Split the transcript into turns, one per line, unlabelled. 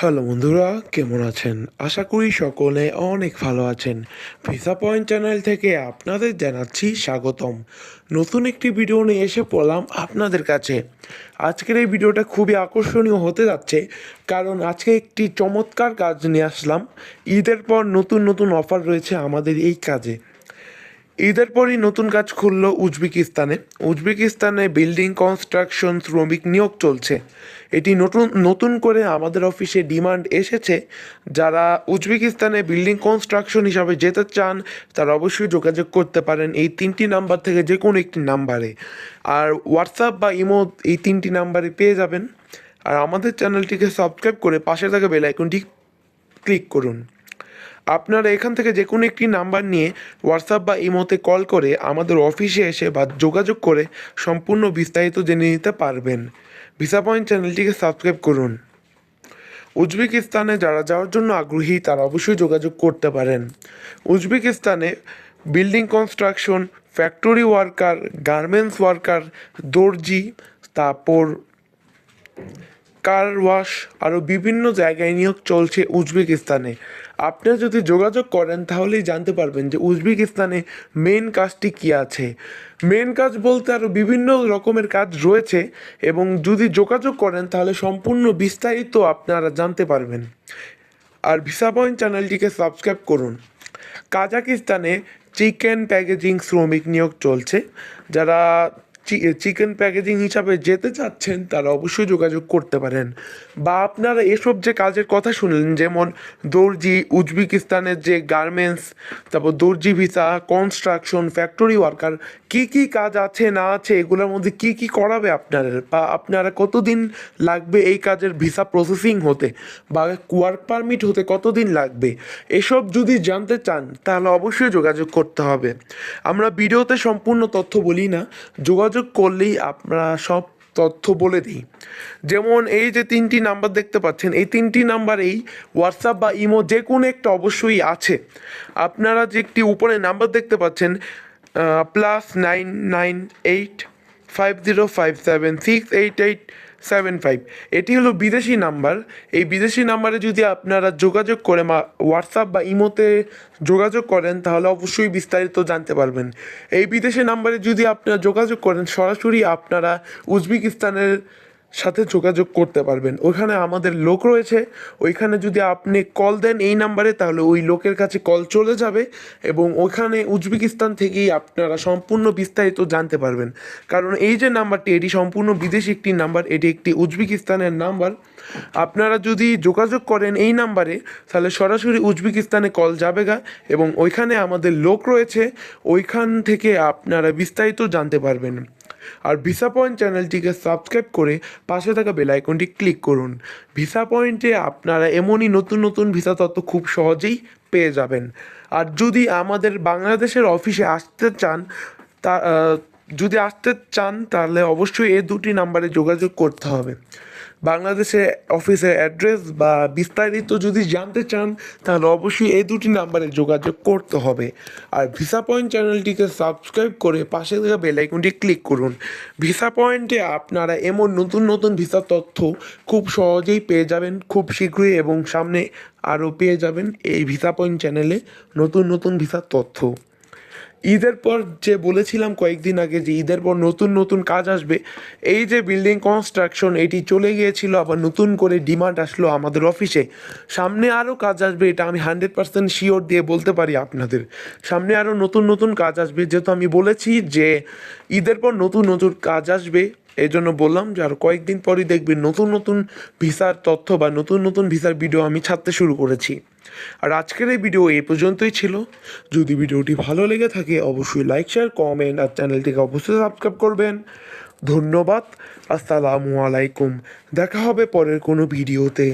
Hello বন্ধুরা, কেমন আছেন? আশা করি সকলে অনেক ভালো আছেন। ভিসা পয়েন্ট চ্যানেল থেকে আপনাদের জানাচ্ছি স্বাগতম। নতুন একটি ভিডিও নিয়ে এসে পড়লাম আপনাদের কাছে। আজকের এই ভিডিওটা খুবই আকর্ষণীয় হতে যাচ্ছে, কারণ আজকে একটি চমৎকার কাজ নিয়ে আসলাম। ঈদের পর নতুন নতুন অফার রয়েছে আমাদের এই কাজে। ঈদের পরই নতুন কাজ খুলল উজবেকিস্তানে। উজবেকিস্তানে বিল্ডিং কনস্ট্রাকশন শ্রমিক নিয়োগ চলছে। এটি নতুন নতুন করে আমাদের অফিসে ডিমান্ড এসেছে। যারা উজবেকিস্তানে বিল্ডিং কনস্ট্রাকশন হিসাবে যেতে চান, তারা অবশ্যই যোগাযোগ করতে পারেন এই তিনটি নাম্বার থেকে যে কোনো একটি নাম্বারে আর হোয়াটসঅ্যাপ বা ইমো এই তিনটি নাম্বারে পেয়ে যাবেন। আর আমাদের চ্যানেলটিকে সাবস্ক্রাইব করে পাশে থাকা বেল আইকনটি ক্লিক করুন। আপনারা এখান থেকে যে কোনো একটি নাম্বার নিয়ে হোয়াটসঅ্যাপ বা ইমোতে কল করে আমাদের অফিসে এসে বা যোগাযোগ করে সম্পূর্ণ বিস্তারিত জেনে নিতে পারবেন। ভিসা পয়েন্ট চ্যানেলটিকে সাবস্ক্রাইব করুন। উজবেকিস্তানে যারা যাওয়ার জন্য আগ্রহী, তারা অবশ্যই যোগাযোগ করতে পারেন। উজবেকিস্তানে building construction factory worker garments worker দর্জি, তারপর কার ওয়াশ আরও বিভিন্ন জায়গায় নিয়োগ চলছে উজবেকিস্তানে। আপনারা যদি যোগাযোগ করেন, তাহলেই জানতে পারবেন যে উজবেকিস্তানে মেন কাজটি কী আছে। মেন কাজ বলতে আরও বিভিন্ন রকমের কাজ রয়েছে এবং যদি যোগাযোগ করেন, তাহলে সম্পূর্ণ বিস্তারিত আপনারা জানতে পারবেন। আর ভিসা পয়েন্ট চ্যানেলটিকে সাবস্ক্রাইব করুন। কাজাকিস্তানে চিকেন প্যাকেজিং শ্রমিক নিয়োগ চলছে। যারা চিকেন প্যাকেজিং হিসাবে যেতে চাচ্ছেন তারা অবশ্যই যোগাযোগ করতে পারেন। বা আপনারা এসব যে কাজের কথা শুনলেন, যেমন দর্জি উজবেকিস্তানের যে গার্মেন্টস তারপর দর্জি ভিসা কনস্ট্রাকশন ফ্যাক্টরি ওয়ার্কার কী কী কাজ আছে, না আছে, এগুলোর মধ্যে কী কী করাবে আপনাদের বা আপনারা কতদিন লাগবে এই কাজের ভিসা প্রসেসিং হতে? বা ওয়ার্ক পারমিট হতে কতদিন লাগবে? এসব যদি জানতে চান, তাহলে অবশ্যই যোগাযোগ করতে হবে। আমরা ভিডিওতে সম্পূর্ণ তথ্য বলি না, যোগাযোগ করলেই আমরা সব তথ্য বলে দিই। যেমন এই যে তিনটি নাম্বার দেখতে পাচ্ছেন, এই তিনটি নাম্বারেই হোয়াটসঅ্যাপ বা ইমো যে কোনো একটা অবশ্যই আছে। আপনারা যে একটি উপরে নাম্বার দেখতে পাচ্ছেন plus nine nine eight five zero five seven six eight eight seven five এটি হলো বিদেশি নাম্বার। এই বিদেশি নাম্বারে যদি আপনারা যোগাযোগ করে মা হোয়াটসঅ্যাপ বা ইমোতে যোগাযোগ করেন, তাহলে অবশ্যই বিস্তারিত জানতে পারবেন। এই বিদেশি নাম্বারে যদি আপনারা যোগাযোগ করেন, সরাসরি আপনারা উজবেকিস্তানের সাথে যোগাযোগ করতে পারবেন। ওইখানে আমাদের লোক রয়েছে। ওইখানে যদি আপনি কল দেন এই নাম্বারে, তাহলে ওই লোকের কাছে কল চলে যাবে এবং ওইখানে উজবেকিস্তান থেকেই আপনারা সম্পূর্ণ বিস্তারিত জানতে পারবেন। কারণ এই যে নাম্বারটি, এটি সম্পূর্ণ বিদেশি একটি নাম্বার, এটি একটি উজবেকিস্তানের নাম্বার। আপনারা যদি যোগাযোগ করেন এই নাম্বারে, তাহলে সরাসরি উজবেকিস্তানে কল যাবে গা এবং ওইখানে আমাদের লোক রয়েছে। ওইখান থেকে আপনারা বিস্তারিত জানতে পারবেন। আর ভিসা পয়েন্ট চ্যানেলটিকে সাবস্ক্রাইব করে পাশে থাকা বেল আইকনটি ক্লিক করুন। ভিসা পয়েন্টে আপনারা এমনই নতুন নতুন ভিসা তথ্য খুব সহজেই পেয়ে যাবেন। আর যদি আমাদের বাংলাদেশের অফিসে আসতে চান, তা যদি আসতে চান, তাহলে অবশ্যই এ দুটি নাম্বারে যোগাযোগ করতে হবে। বাংলাদেশে অফিসের অ্যাড্রেস বা বিস্তারিত যদি জানতে চান, তাহলে অবশ্যই এই দুটি নাম্বারে যোগাযোগ করতে হবে। আর ভিসা পয়েন্ট চ্যানেলটিকে সাবস্ক্রাইব করে পাশে থাকা বেল আইকনটি ক্লিক করুন। ভিসা পয়েন্টে আপনারা এমন নতুন নতুন ভিসা তথ্য খুব সহজেই পেয়ে যাবেন, খুব শীঘ্রই এবং সামনে আরও পেয়ে যাবেন এই ভিসা পয়েন্ট চ্যানেলে নতুন নতুন ভিসার তথ্য। ঈদের পর যে বলেছিলাম কয়েকদিন আগে যে ঈদের পর নতুন নতুন কাজ আসবে, এই যে বিল্ডিং কনস্ট্রাকশন এটি চলে গিয়েছিল, আবার নতুন করে ডিমান্ড আসলো আমাদের অফিসে সামনে আরও কাজ আসবে, এটা আমি হান্ড্রেড পার্সেন্ট শিওর দিয়ে বলতে পারি আপনাদের। সামনে আরও নতুন নতুন কাজ আসবে, যেহেতু আমি বলেছি যে ঈদের পর নতুন নতুন কাজ আসবে এই জন্য বললাম যে আর কয়েকদিন পরই দেখবেন নতুন নতুন ভিসার তথ্য বা নতুন নতুন ভিসার ভিডিও আমি ছাড়তে শুরু করেছি। আর আজকের এই ভিডিও এই পর্যন্তই ছিল। যদি ভিডিওটি ভালো লেগে থাকে, অবশ্যই লাইক শেয়ার কমেন্ট আর চ্যানেলটিকে অবশ্যই সাবস্ক্রাইব করবেন। ধন্যবাদ। আসসালামু আলাইকুম। দেখা হবে পরের কোনো ভিডিওতে